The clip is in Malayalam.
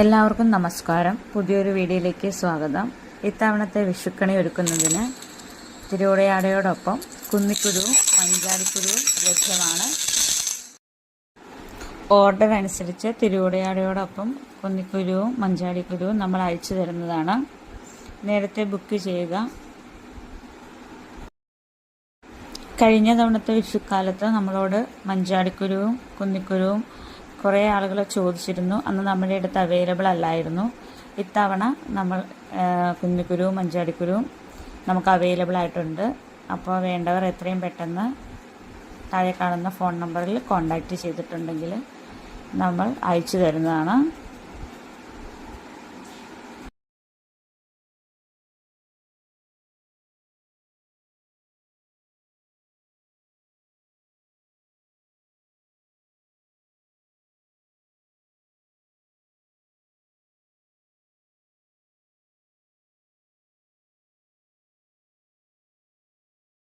എല്ലാവർക്കും നമസ്കാരം. പുതിയൊരു വീഡിയോയിലേക്ക് സ്വാഗതം. ഇത്തവണത്തെ വിഷുക്കണി ഒരുക്കുന്നതിന് തിരുവോടയാടയോടൊപ്പം കുന്നിക്കുരുവും മഞ്ചാടിക്കുരുവും ലഭ്യമാണ്. ഓർഡർ അനുസരിച്ച് തിരുവോടയാടയോടൊപ്പം കുന്നിക്കുരുവും മഞ്ചാടിക്കുരുവും നമ്മൾ അയച്ചു തരുന്നതാണ്. നേരത്തെ ബുക്ക് ചെയ്യുക. കഴിഞ്ഞ തവണത്തെ വിഷുക്കാലത്ത് നമ്മളോട് മഞ്ചാടിക്കുരുവും കുന്നിക്കുരുവും കുറേ ആളുകൾ ചോദിച്ചിരുന്നു. അന്ന് നമ്മുടെ അടുത്ത് അവൈലബിൾ അല്ലായിരുന്നു. ഇത്തവണ നമ്മൾ കുഞ്ഞിക്കുരുവും മഞ്ചാടിക്കുരുവും നമുക്ക് അവൈലബിൾ ആയിട്ടുണ്ട്. അപ്പോൾ വേണ്ടവർ എത്രയും പെട്ടെന്ന് താഴെ കാണുന്ന ഫോൺ നമ്പറിൽ കോൺടാക്റ്റ് ചെയ്തിട്ടുണ്ടെങ്കിൽ നമ്മൾ അയച്ചു തരുന്നതാണ്.